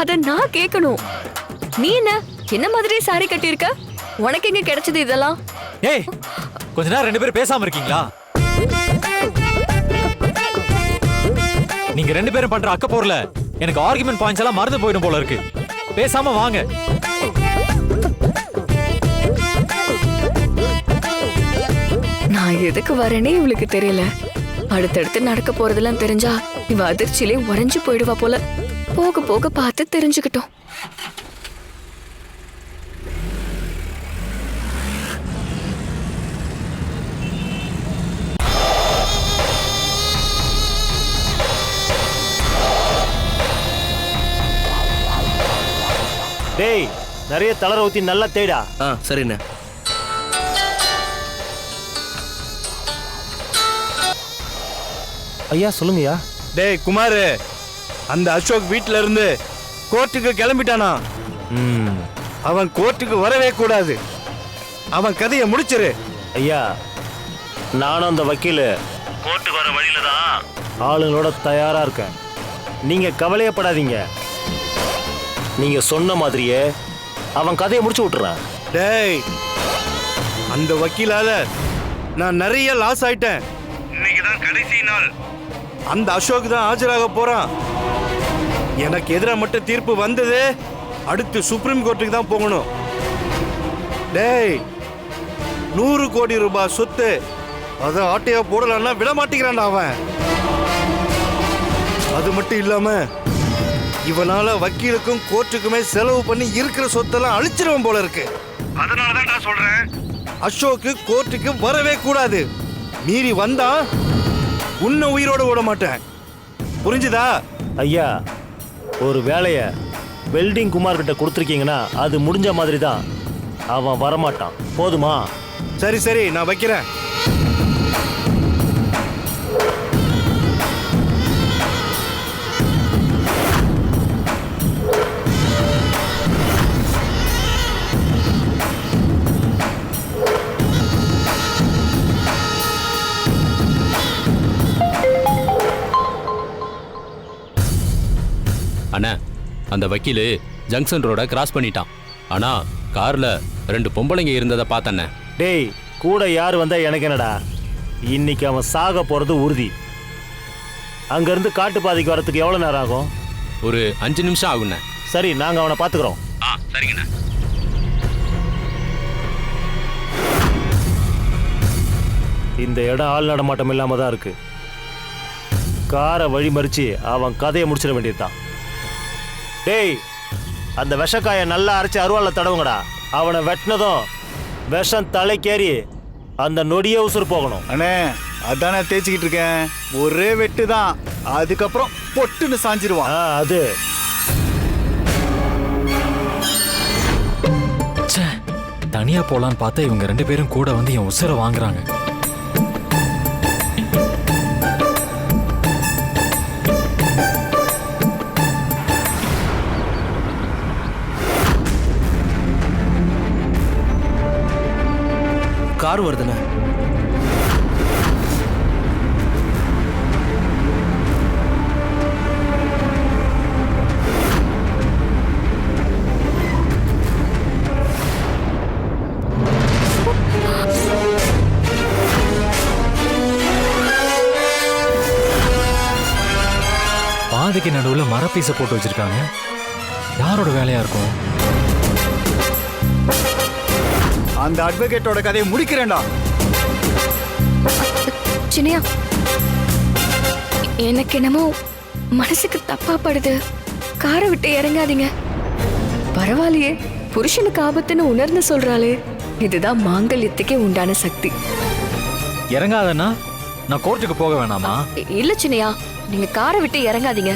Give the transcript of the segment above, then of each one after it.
அத நான் கேட்கணும். நீ என்ன? என்ன மாதிரி சாரி கட்டியிருக்க? உனக்கு எங்க கிடைச்சது இதெல்லாம்? ஏய் கொஞ்ச நேரம் ரெண்டு பேரும் பேசாம இருக்கீங்களா? நீங்க ரெண்டு பேரும் பண்ற அக்க போர்ல எனக்கு ஆர்குமெண்ட் பாயிண்ட்ஸ் எல்லாம் மறந்து போயிடும் போல இருக்கு. பேசாம வாங்க. நான் எதுக்கு வரேனே இவளுக்கு தெரியல. அடுத்தடுத்து நடக்க போறதெல்லாம் தெரிஞ்சா இவ அதிர்ச்சியிலே உறைஞ்சு போயிடுவா போல. போக போக பார்த்து தெரிஞ்சுக்கிட்டோம். டேய் நிறைய தளர ஊத்தி நல்லா தேடா ஆ சரிண்ணே. ஐயா சொல்லுங்கய்யா. டேய் குமார். அந்த அசோக் வீட்ல இருந்து கோர்ட்டுக்கு கிளம்பிட்டானா? ம். அவன் கோர்ட்டுக்கு வரவே கூடாது. அவன் கதையை முடிச்சிரு. ஐயா நானும் அந்த வக்கீல் கோர்ட்டுக்கு வர வழியில தான். ஆளுங்களோட தயாரா இருக்கேன். நீங்க கவலையப்படாதீங்க. நீங்க சொன்ன மாதிரியே அவன் கதையை முடிச்சு விட்டுறான். டேய் அந்த வக்கீலால நான் நிறைய லாஸ் ஆயிட்டேன். இன்னைக்கு தான் கடைசி நாள். அந்த அசோக் தான் ஆஜராக போறான். எனக்கு எதிராக மட்டும் தீர்ப்பு வந்தது. அடுத்து சுப்ரீம் கோர்ட்டுக்கு தான் போகணும். டேய் நூறு கோடி ரூபாய் சொத்து. அதை ஆட்டையா போடலான்னா விட மாட்டேங்கிறான்டா அவன். அது மட்டும் இல்லாம இவனால வக்கீலுக்கும் கோர்ட்டுக்குமே செலவு பண்ணி இருக்கிற சொத்தெல்லாம் அழிச்சிருவன் போல இருக்கு. அதனால தான் நான் சொல்றேன். அசோக்கு கோர்ட்டுக்கு வரவே கூடாது. மீறி வந்தா உன்னை உயிரோட விட மாட்டேன். புரிஞ்சுதா? ஐயா ஒரு வேலையை வெல்டிங் குமார் கிட்ட கொடுத்துருக்கீங்கன்னா அது முடிஞ்ச மாதிரி தான் அவன் வரமாட்டான். போதுமா? சரி சரி நான் வைக்கிறேன். அந்த வக்கீலு ஜங்ஷன் ரோட கிராஸ் பண்ணிட்டான். ஆனா கார்ல ரெண்டு பொம்பளைங்க இருந்ததை பார்த்தண்ணே டேய் கூட யார் வந்தா எனக்கு என்னடா? இன்னைக்கு அவன் சாக போறது உறுதி. அங்கிருந்து காட்டுப்பாதைக்கு வரதுக்கு எவ்வளவு நேரம் ஆகும்? ஒரு அஞ்சு நிமிஷம் ஆகுண்ணே சரி நாங்க அவனை பாத்துக்கிறோம் ஆ சரிங்கண்ணே. இந்த இடம் ஆள் நடமாட்டம் இல்லாம தான் இருக்கு. காரை வழிமறிச்சு அவன் கதையை முடிச்சிட வேண்டியதுதான். டேய் அந்த விஷக்காயை நல்லா அரைச்சு அருவாள்ல தடவுங்கடா. அவனை வெட்டினதும் விஷம் தலைக்கேறி அந்த நொடியே உசுறு போகணும். அண்ணே அதான் தேய்ச்சிக்கிட்டு இருக்கேன். ஒரே வெட்டு தான். அதுக்கப்புறம் பொட்டுன்னு சாஞ்சிருவான். ஆ அது. ச்சே தனியா போலான்னு பார்த்தா இவங்க ரெண்டு பேரும் கூட வந்து என் உசுரை வாங்குறாங்க. யார் வருதுன்னு? பாதைக்கு நடுவுல மரப்பீச போட்டு வச்சிருக்காங்க. யாரோட வேலையா இருக்கும்? அந்த அட்வொகேட்டோட கதையை முடிக்கிறேன்டா. சின்னையா எனக்கு என்னமோ மனசுக்கு தப்பா படுது காரை விட்டு இறங்காதீங்க. பரவாயில்லையே புருஷனுக்கு ஆபத்துன்னு உணர்ந்து சொல்றாளே. இதுதான் மாங்கல்யத்துக்கே உண்டான சக்தி. இறங்காதன்னா நான் கோர்ட்டுக்கு போக வேணாமா? இல்ல சின்னையா நீங்க காரை விட்டு இறங்காதீங்க.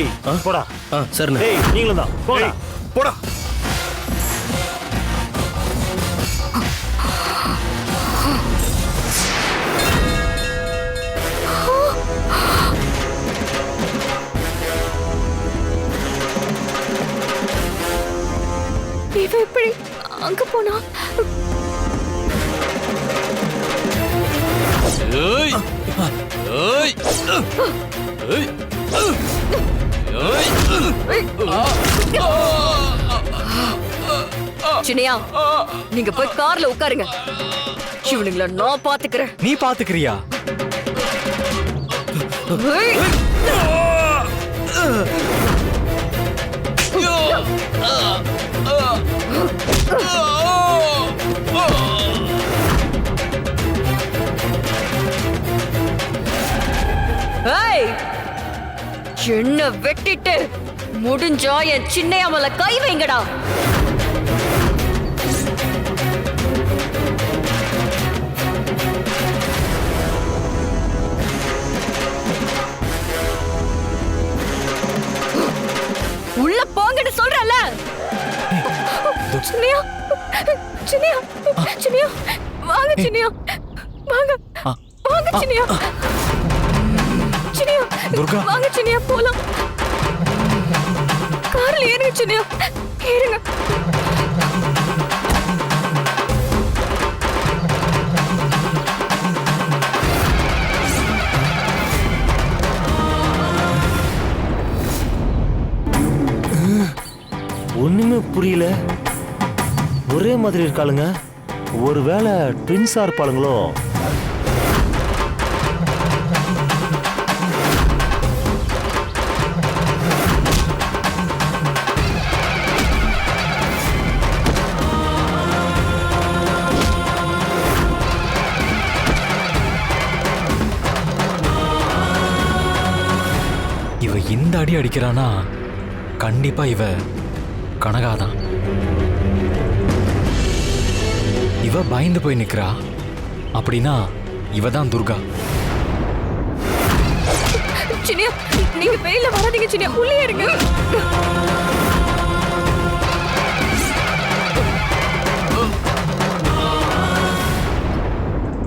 டேய் போடா. ஆ சரிண்ணே. டேய் நீங்களும் தான் போடா. போடா. இவ எப்படி அங்க போனா? ஏய் ஏய் ஏய். சின்னையா நீங்க போய் கார்ல உட்காருங்க. இவனுங்கள நான் பாத்துக்கிறேன். நீ பாத்துக்கிறியா? ஏய். என்ன வெட்டிட்டு முடிஞ்சா என் சின்னையாமல கை வைங்கடா. ஒண்ணுமே புரியல. ஒரே மாதிரி இருக்காளுங்க. ஒருவேளை ட்வின்ஸா இருப்பாளுங்களோ? இவ இந்த அடி அடிக்கிறானா? கண்டிப்பா இவ கனகாதான் இவ பயந்து போய் நிக்கிறா? அப்படின்னா இவ தான் துர்கா. சின்னையா நீங்க வெயில வராதீங்க சின்ன உள்ளே இருங்க.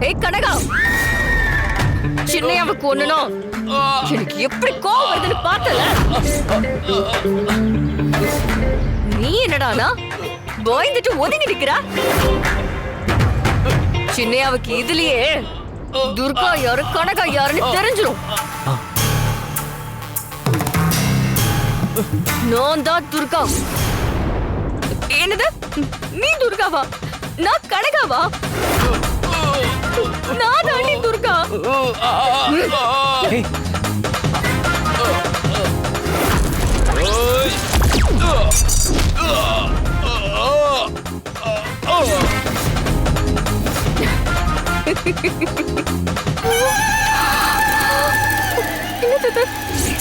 ஏய் கனகா. சின்னையாவுக்கு ஒண்ணுனா எனக்கு எப்படி கோவம் வருதுன்னு பார்த்தல? நீ என்னடானா? பயந்துட்டு ஒதுங்கி நிக்கிறா? சின்னையாவுக்கு இதுலயே துர்கா யாரு கனகா யாருன்னு தெரிஞ்சிடும் நான் தான் துர்கா. என்னது? நீ துர்காவா? நான் கனகாவா? நான் தாண்டி துர்கா?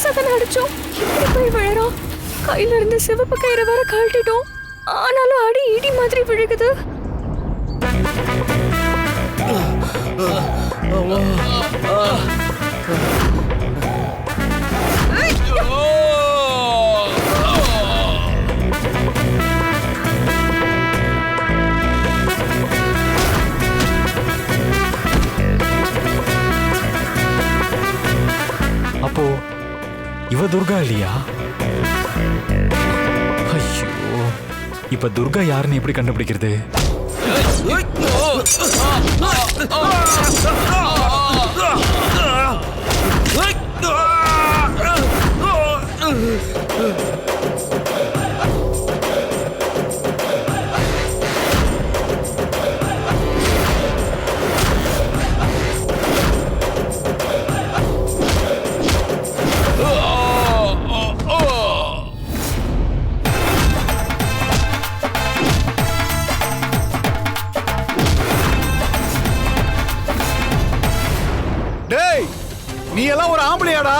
சதன அடிச்சோம். எப்படி போய் விழறோம் கையில இருந்து சிவப்பு கயிறு வேற கழட்டிட்டோம். ஆனாலும் அடி இடி மாதிரி விழுகுது. அப்போ இவ துர்கா இல்லையா? ஐயோ. இப்ப துர்கா யாருன்னு எப்படி கண்டுபிடிக்கிறது? டேய் எல்லாம் ஒரு ஆம்பளையாடா.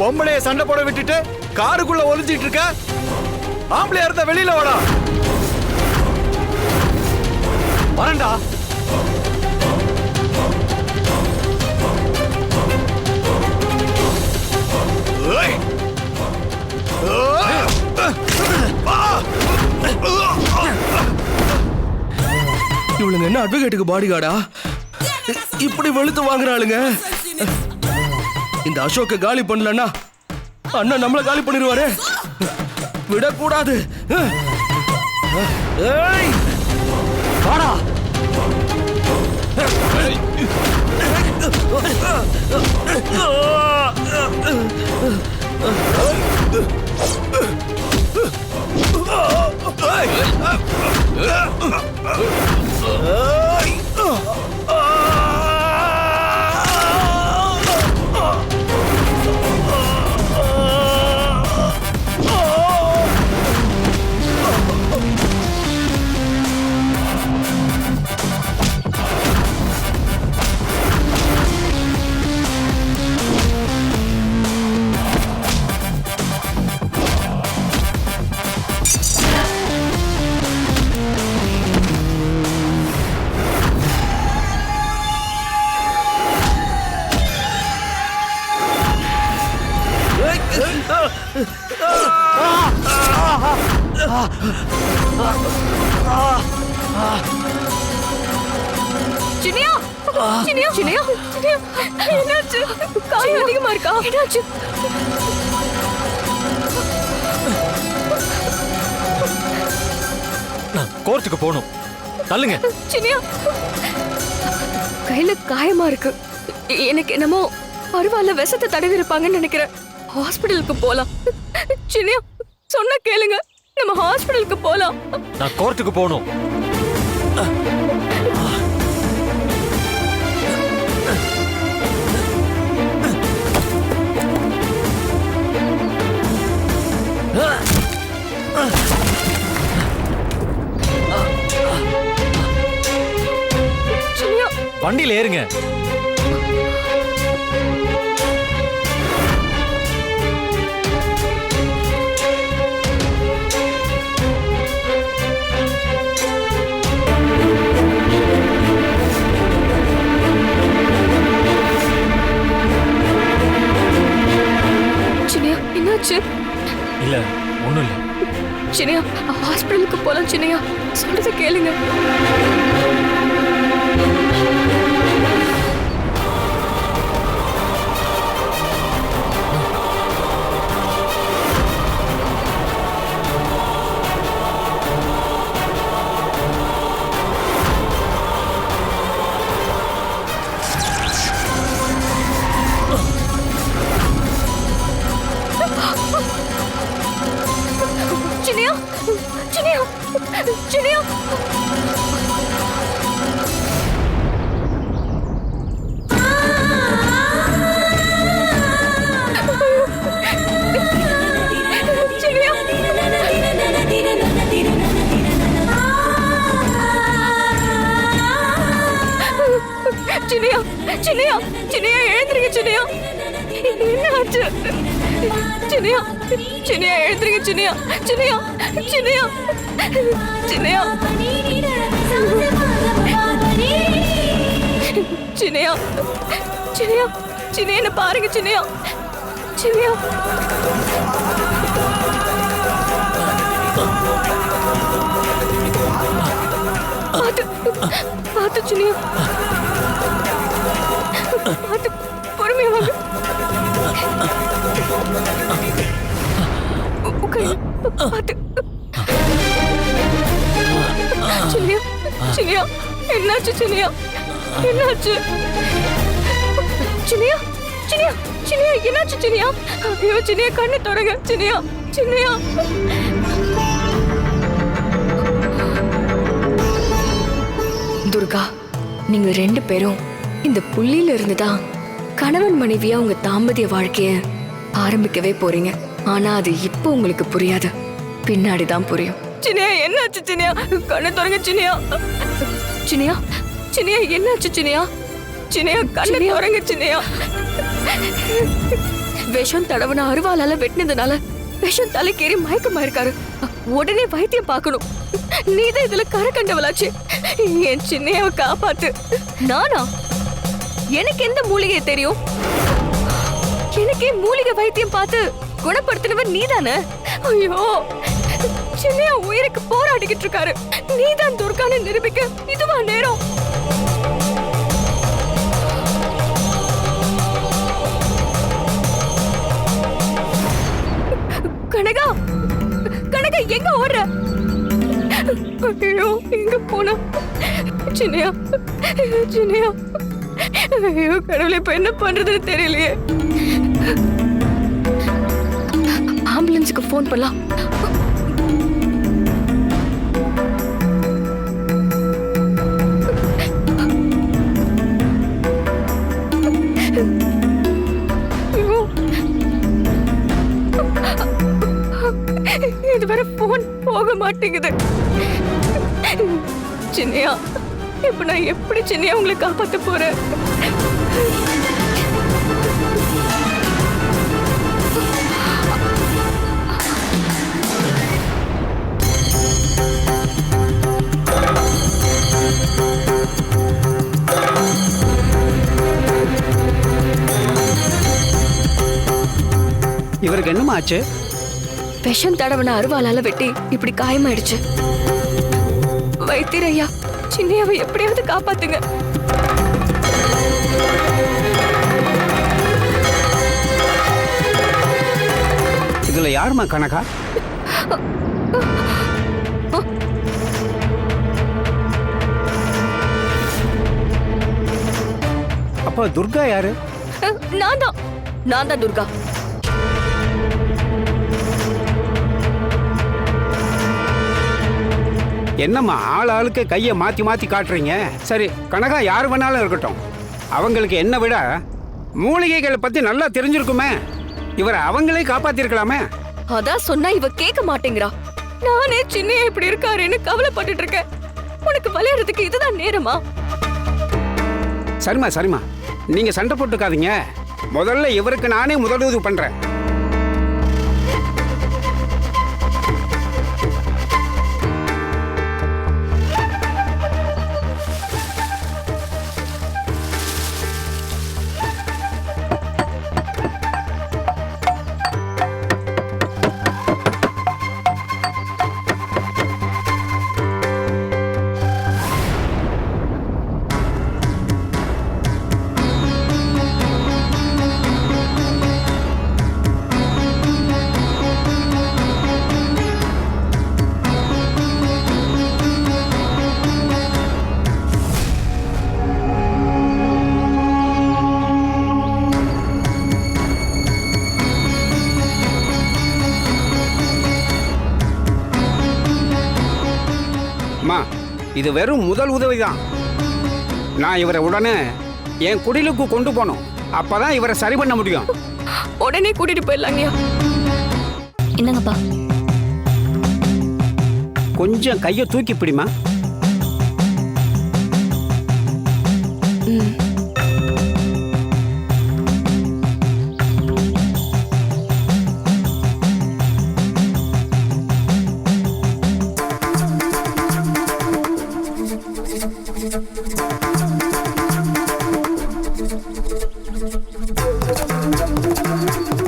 பொம்பளைய சண்டை போட விட்டுட்டு காருக்குள்ள ஒளிஞ்சிட்டு இருக்க. ஆம்பளையா இருந்தா வெளியில வாடா. வரண்டா இவளுங்க என்ன அட்வொகேட்டுக்கு பாடி கார்டா இப்படி வெளுத்து வாங்குறாளுங்க இந்த அசோக்க காலி பண்ணலன்னா அண்ணன் நம்மள காலி பண்ணிடுவாரு. விடக்கூடாது. ஏய்! வாடா! என்னாச்சு? நான் கோர்ட்டுக்கு போகணும். தள்ளுங்க. சினியா கையில காயமா இருக்கு. எனக்கு என்னமோ பரவாயில்ல விஷத்தை தடவி இருப்பாங்கன்னு நினைக்கிறேன். ஹாஸ்பிடலுக்கு போலாம். சினியா சொன்னா கேளுங்க. நம்ம ஹாஸ்பிடலுக்கு போலாம். நான் கோர்ட்டுக்கு போகணும். வண்டியில ஏறுங்க. சினியா என்னாச்சு? இல்ல ஒண்ணும் இல்ல. சினியா ஹாஸ்பிடலுக்கு போலாம் சினியா சொல்றத கேளுங்க. சினியா சினியா சினியா சினியா என்ன பாருங்க சினியா சினியா பார்த்து பார்த்து சினியா பார்த்து பொறுமையா வாங்க உட்காரு. பார்த்து சினியா சினியா என்னாச்சு சினியா? என்னாச்சு? சினியா சினியா சினியா என்னாச்சு சினியா? ஐயோ சினியா கண்ணு தொடங்க சினியா சினியா. துர்கா நீங்க ரெண்டு பேரும் இந்த புள்ளியில இருந்து தான் கணவன் மனைவியா உங்க தாம்பத்திய வாழ்க்கைய ஆரம்பிக்கவே போறீங்க. ஆனா அது இப்போ உங்களுக்கு புரியாது. பின்னாடி தான் புரியும். சினியா என்னாச்சு சினியா கண்ணு தொடங்க சினியா சினியா சினியா என்னாச்சு சினியா சினியா கண்ணு தொடங்க சினியா விஷம் தடவன அருவாளால வெட்டினதுனால விஷம் தலைக்கேறி மயக்கமா இருக்காரு. உடனே வைத்தியம் பார்க்கணும். நீதான் இதுல கரை கண்டவளாச்சு. என் சின்னையாவை காப்பாத்து. நானா? எனக்கு எந்த மூலிகை தெரியும்? எனக்கு மூலிகை வைத்தியம் பார்த்து குணப்படுத்தினவர் நீதானே? ஐயோ சின்னையா உயிருக்கு போராடிக்கிட்டு இருக்காரு. நீதான் துர்கான்னு நிரூபிக்க இதுவா நேரம்? கனகா கனகா எங்க ஓடுற? ஐயோ எங்க போன? சின்னையா சின்னையா ஐயோ கடவுளே இப்ப என்ன பண்றதுன்னு தெரியலையே. ஆம்புலன்ஸுக்கு ஃபோன் பண்ணலாம். போக மாட்டேங்குது. சின்னையா இப்ப நான் எப்படி சின்னையா உங்களை காப்பாத்த போறேன்? இவருக்கு என்னமா ஆச்சு? விஷம் தடவன அருவாளால வெட்டி இப்படி காயமாயிடுச்சு. வைத்தியரையா சின்னையாவை எப்படியாவது காப்பாத்துங்க. இதுல யாருமா கனகா? அப்போ துர்கா யாரு? நான் தான் நான் தான் துர்கா. என்னம்மா ஆள் ஆளுக்கு கையை மாத்தி மாத்தி காட்டுறீங்க? சரி கனகா யார் வேணாலும் இருக்கட்டும். அவங்களுக்கு என்ன விட மூலிகைகளை பத்தி நல்லா தெரிஞ்சிருக்குமே. இவரை அவங்களே காப்பாத்திருக்கலாமே. அதான் சொன்னா இவ கேட்க மாட்டேங்கிறா. நானே சின்னையா இப்படி இருக்காருன்னு கவலைப்பட்டுட்டு இருக்கேன். உனக்கு விளையாடுறதுக்கு இதுதான் நேரமா? சரிம்மா சரிம்மா. நீங்க சண்டை போட்டுக்காதீங்க. முதல்ல இவருக்கு நானே முதலுதவி பண்றேன். இது வெறும் முதல் உதவி தான் நான் இவரை உடனே என் குடிலுக்கு கொண்டு போனோம் அப்பதான் இவரை சரி பண்ண முடியும். உடனே கூட்டிட்டு போயிடலாங்கய்யா என்னங்கப்பா? கொஞ்சம் கையை தூக்கி பிடிமா ஐயோ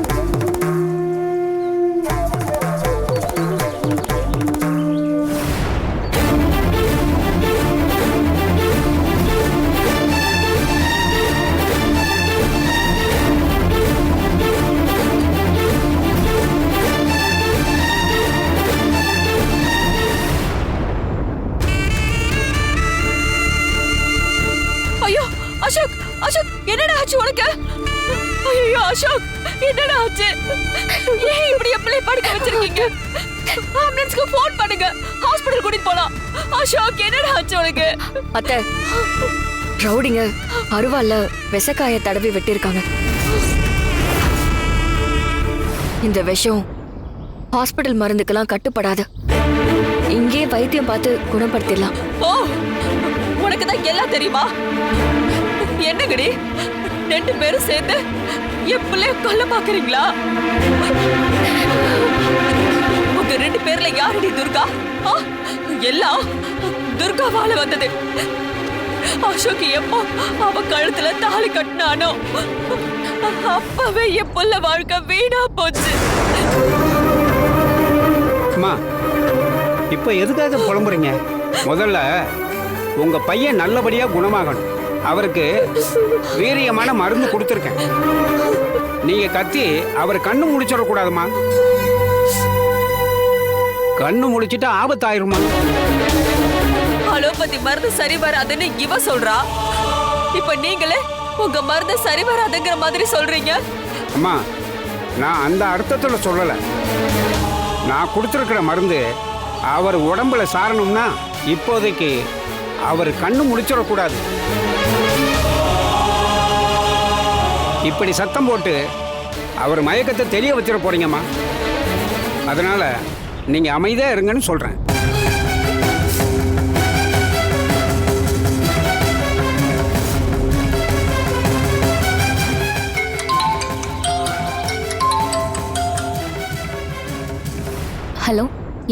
அத்தை ரவுடிங்க அருவால விசக்காய தடவி வெட்டியிருக்காங்க இந்த விஷம் ஹாஸ்பிடல் மருந்துக்கெல்லாம் கட்டுப்படாது. இங்கே வைத்தியம் பார்த்து குணப்படுத்திடலாம். ஓ உனக்கு தான் எல்லாம் தெரியுமா? என்னங்கடி? ரெண்டு பேரும் சேர்ந்து என் பிள்ளைய கொல்ல பாக்குறீங்களா உங்க ரெண்டு பேர்ல யாரடி துர்கா? எல்லாம் துர்காவால வந்தது. அசோக் எப்போ அவ கழுத்துல தாலி கட்டினானோ அப்பவே என் புள்ள வாழ்க்கை வீணா போச்சு. அம்மா இப்போ எதுக்காக புலம்புறீங்க? முதல்ல உங்க பையன் நல்லபடியா குணமாகணும். அவருக்கு வீரியமான மருந்து கொடுத்துருக்கேன். நீங்க கத்தி அவர் கண்ணு முடிச்சிடக்கூடாதுமா கண்ணு முடிச்சிட்டா ஆபத்தாயிருமா அலோபதி மருந்து சரி வராதுன்னு இவ சொல்றா. இப்ப நீங்களே உங்க மருந்து சரி வராதுங்கிற மாதிரி சொல்றீங்க. அம்மா நான் அந்த அர்த்தத்துல சொல்லல. நான் கொடுத்துருக்கிற மருந்து அவர் உடம்புல சாரணும்னா இப்போதைக்கு அவர் கண்ணு முடிச்சிடக்கூடாது. இப்படி சத்தம் போட்டு அவர் மயக்கத்தை தெரிய வச்சிட போறீங்கம்மா. அதனால நீங்க அமைதியா இருங்கன்னு சொல்றேன்.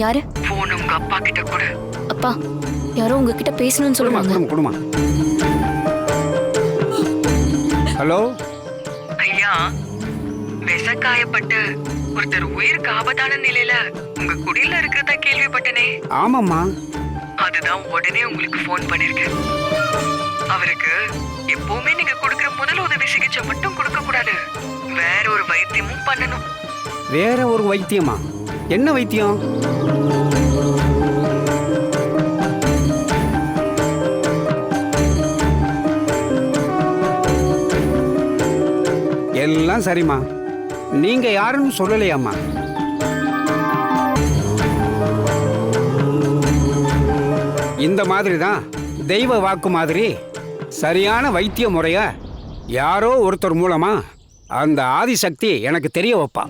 யாரு? போன் உங்க அப்பா கிட்ட கொடு. அப்பா யாரோ உங்ககிட்ட பேசணும்னு சொல்லுவாங்க. குடுமா குடுமா ஹலோ? ஐயா விஷக்காயப்பட்டு ஒருத்தர் உயிருக்கு ஆபத்தான நிலையில உங்க குடியில இருக்கிறதா கேள்விப்பட்டனே. ஆமாம்மா. அதுதான் உடனே உங்களுக்கு ஃபோன் பண்ணிருக்கேன். அவருக்கு எப்பவுமே நீங்க கொடுக்கிற முதல் உதவி சிகிச்சை மட்டும் கொடுக்க கூடாது. வேற ஒரு வைத்தியமும் பண்ணணும். வேற ஒரு வைத்தியமா? என்ன வைத்தியம்? எல்லாம் சரிம்மா. நீங்க யாருன்னு சொல்லலையாம்மா. இந்த மாதிரி தான் தெய்வ வாக்கு மாதிரி சரியான வைத்திய முறைய யாரோ ஒருத்தர் மூலமா அந்த ஆதிசக்தி எனக்கு தெரிய வைப்பா